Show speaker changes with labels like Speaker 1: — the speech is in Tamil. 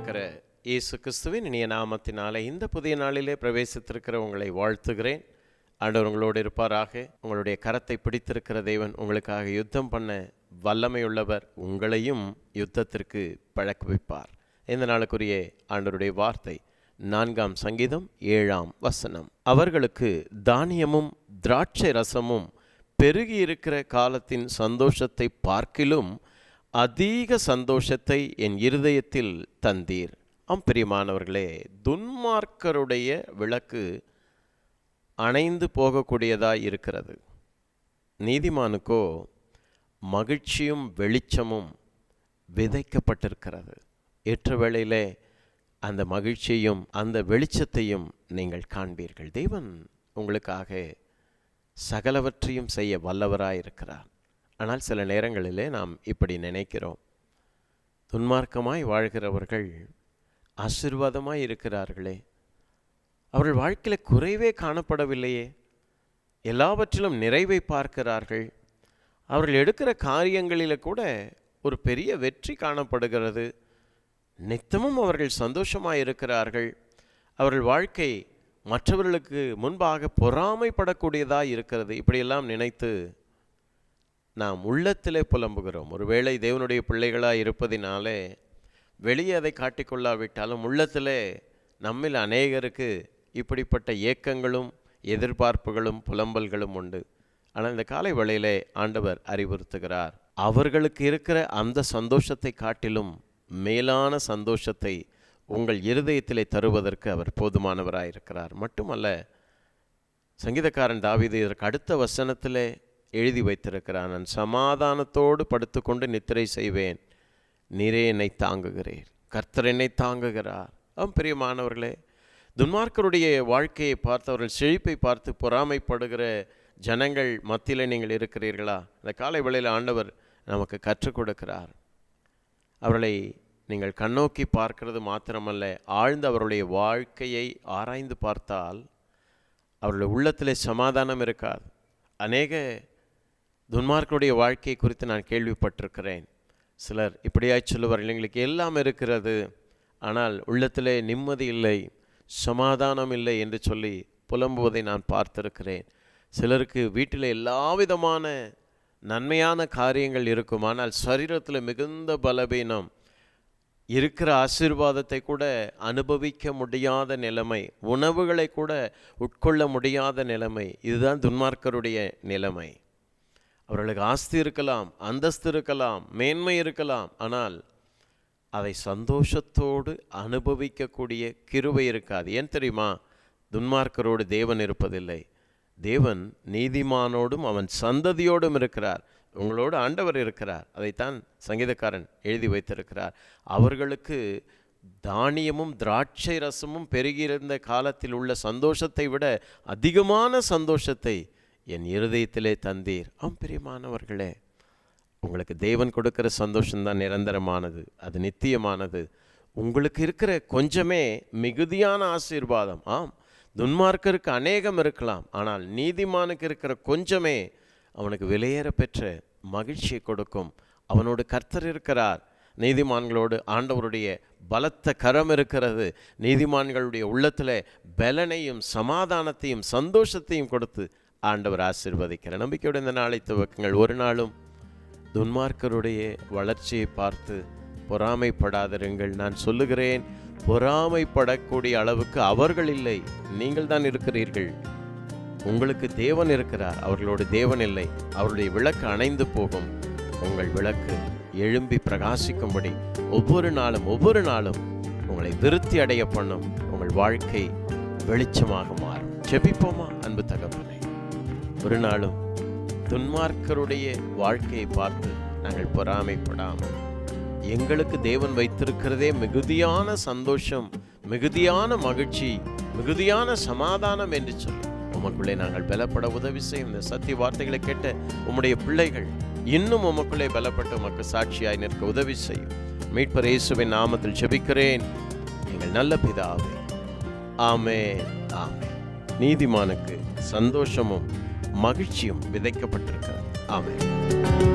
Speaker 1: இரட்சகருமாயும் இருக்கிற இயேசு கிறிஸ்துவின் இனிய நாமத்தினாலே இந்த புதிய நாளிலே பிரவேசித்திருக்கிற உங்களை வாழ்த்துகிறேன். ஆண்டவர் உங்களோடு இருப்பாராக. உங்களுடைய கரத்தை பிடித்திருக்கிற தேவன் உங்களுக்காக யுத்தம் பண்ண வல்லமையுள்ளவர் உங்களையும் யுத்தத்திற்கு பழக்குவிப்பார். இந்த நாளுக்குரிய ஆண்டவருடைய வார்த்தை நான்காம் சங்கீதம் ஏழாம் வசனம். அவர்களுக்கு தானியமும் திராட்சை ரசமும் பெருகியிருக்கிற காலத்தின் சந்தோஷத்தை பார்க்கிலும் அதிக சந்தோஷத்தை என் இருதயத்தில் தந்தீர். ஆம் பிரியமானவர்களே துன்மார்க்கருடைய விளக்கு அணைந்து போகக்கூடியதாய் இருக்கிறது. நீதிமானுக்கோ மகிழ்ச்சியும் வெளிச்சமும் விதைக்கப்பட்டிருக்கிறது. ஏற்ற வேளையிலே அந்த மகிழ்ச்சியையும் அந்த வெளிச்சத்தையும் நீங்கள் காண்பீர்கள். தேவன் உங்களுக்காக சகலவற்றையும் செய்ய வல்லவராயிருக்கிறார். ஆனால் சில நேரங்களிலே நாம் இப்படி நினைக்கிறோம். துன்மார்க்கமாய் வாழ்கிறவர்கள் ஆசீர்வாதமாய் இருக்கிறார்களே. அவர்கள் வாழ்க்கையில் குறைவே காணப்படவில்லையே. எல்லாவற்றிலும் நிறைவை பார்க்கிறார்கள். அவர்கள் எடுக்கிற காரியங்களில் கூட ஒரு பெரிய வெற்றி காணப்படுகிறது. நித்தமும் அவர்கள் சந்தோஷமாக இருக்கிறார்கள். அவர்கள் வாழ்க்கை மற்றவர்களுக்கு முன்பாக பொறாமைப்படக்கூடியதாக இருக்கிறது. இப்படியெல்லாம் நினைத்து நாம் உள்ளத்திலே புலம்புகிறோம். ஒருவேளை தேவனுடைய பிள்ளைகளாக இருப்பதினாலே வெளியே அதை காட்டிக்கொள்ளாவிட்டாலும் உள்ளத்திலே நம்மில் அநேகருக்கு இப்படிப்பட்ட ஏக்கங்களும் எதிர்பார்ப்புகளும் புலம்பல்களும் உண்டு. ஆனால் இந்த காலை வேளையிலே ஆண்டவர் அறிவுறுத்துகிறார். அவர்களுக்கு இருக்கிற அந்த சந்தோஷத்தை காட்டிலும் மேலான சந்தோஷத்தை உங்கள் இருதயத்திலே தருவதற்கு அவர் போதுமானவராயிருக்கிறார். மட்டுமல்ல சங்கீதக்காரன் தாவீது இதற்கு அடுத்த வசனத்திலே எழுதி வைத்திருக்கிறான். நான் சமாதானத்தோடு படுத்துக்கொண்டு நித்திரை செய்வேன். நீரே என்னை தாங்குகிறீர். கர்த்தர் என்னை தாங்குகிறார். ஆம் பிரியமானவர்களே துன்மார்க்கருடைய வாழ்க்கையை பார்த்தவர்கள் செழிப்பை பார்த்து பொறாமைப்படுகிற ஜனங்கள் மத்தியில் நீங்கள் இருக்கிறீர்களா? இந்த காலை வேளையில் ஆண்டவர் நமக்கு கற்றுக் கொடுக்கிறார். அவர்களை நீங்கள் கண்ணோக்கி பார்க்கிறது மாத்திரமல்ல ஆழ்ந்து அவருடைய வாழ்க்கையை ஆராய்ந்து பார்த்தால் அவருடைய உள்ளத்தில் சமாதானம் இருக்காது. அநேக துன்மார்க்கருடைய வாழ்க்கை குறித்து நான் கேள்விப்பட்டிருக்கிறேன். சிலர் இப்படியாய் சொல்லுவார்கள் எங்களுக்கு எல்லாம் இருக்கிறது ஆனால் உள்ளத்திலே நிம்மதி இல்லை சமாதானம் இல்லை என்று சொல்லி புலம்புவதை நான் பார்த்திருக்கிறேன். சிலருக்கு வீட்டில் எல்லா விதமான நன்மையான காரியங்கள் இருக்கும் ஆனால் சரீரத்தில் மிகுந்த பலவீனம். இருக்கிற ஆசீர்வாதத்தை கூட அனுபவிக்க முடியாத நிலைமை உணவுகளை கூட உட்கொள்ள முடியாத நிலைமை இதுதான் துன்மார்க்கருடைய நிலைமை. அவர்களுக்கு ஆஸ்தி இருக்கலாம் அந்தஸ்து இருக்கலாம் மேன்மை இருக்கலாம். ஆனால் அதை சந்தோஷத்தோடு அனுபவிக்கக்கூடிய கிருவை இருக்காது. ஏன் தெரியுமா? துன்மார்க்கரோடு தேவன் இருப்பதில்லை. தேவன் நீதிமானோடும் அவன் சந்ததியோடும் இருக்கிறார். உங்களோடு ஆண்டவர் இருக்கிறார். அதைத்தான் சங்கீதக்காரன் எழுதி வைத்திருக்கிறார். அவர்களுக்கு தானியமும் திராட்சை ரசமும் பெருகியிருந்த காலத்தில் உள்ள சந்தோஷத்தை விட அதிகமான சந்தோஷத்தை என் இருதயத்திலே தந்தீர். ஆம் பிரியமானவர்களே உங்களுக்கு தேவன் கொடுக்கிற சந்தோஷம்தான் நிரந்தரமானது. அது நித்தியமானது. உங்களுக்கு இருக்கிற கொஞ்சமே மிகுதியான ஆசீர்வாதம். ஆம் துன்மார்க்கருக்கு அநேகம் இருக்கலாம். ஆனால் நீதிமானுக்கு இருக்கிற கொஞ்சமே அவனுக்கு விலையேற பெற்ற மகிழ்ச்சியை கொடுக்கும். அவனோடு கர்த்தர் இருக்கிறார். நீதிமான்களோடு ஆண்டவருடைய பலத்த கரம் இருக்கிறது. நீதிமான்களுடைய உள்ளத்தில் பலனையும் சமாதானத்தையும் சந்தோஷத்தையும் கொடுத்து ஆண்டவர் ஆசிர்வதிக்கிற. நம்பிக்கையோடு இந்த நாளை துவக்குங்கள். ஒரு நாளும் துன்மார்க்கருடைய வளர்ச்சியை பார்த்து பொறாமைப்படாதிருங்கள். நான் சொல்லுகிறேன் பொறாமைப்படக்கூடிய அளவுக்கு அவர்கள் இல்லை. நீங்கள் தான் இருக்கிறீர்கள். உங்களுக்கு தேவன் இருக்கிறார். அவர்களோடு தேவன் இல்லை. அவருடைய விளக்கு அணைந்து போகும். உங்கள் விளக்கு எழும்பி பிரகாசிக்கும்படி ஒவ்வொரு நாளும் ஒவ்வொரு நாளும் உங்களை விருத்தி அடைய பண்ணும். உங்கள் வாழ்க்கை வெளிச்சமாக மாறும். செபிப்போமா அன்பு தகவலை ஒரு நாளும் துன்மார்க்கருடைய வாழ்க்கையை பார்த்து நாங்கள் பொறாமைப்படாமல் எங்களுக்கு தேவன் வைத்திருக்கிறதே மிகுதியான சந்தோஷம் மிகுதியான மகிழ்ச்சி மிகுதியான சமாதானம் என்று சொல்லி உமக்குள்ளே நாங்கள் பலப்பட உதவி செய்யும். இந்த சத்திய வார்த்தைகளை கேட்ட உம்முடைய பிள்ளைகள் இன்னும் உமக்குள்ளே பலப்பட்டு உமக்கு சாட்சியாய் நிற்க உதவி செய்யும். மீட்பர் இயேசுவின் நாமத்தில் ஜெபிக்கிறேன் எங்கள் நல்ல பிதாவே ஆமே ஆமே நீதிமானுக்கு சந்தோஷமும் மகிழ்ச்சியும் விதைக்கப்பட்டிருக்கிறது. ஆமாம்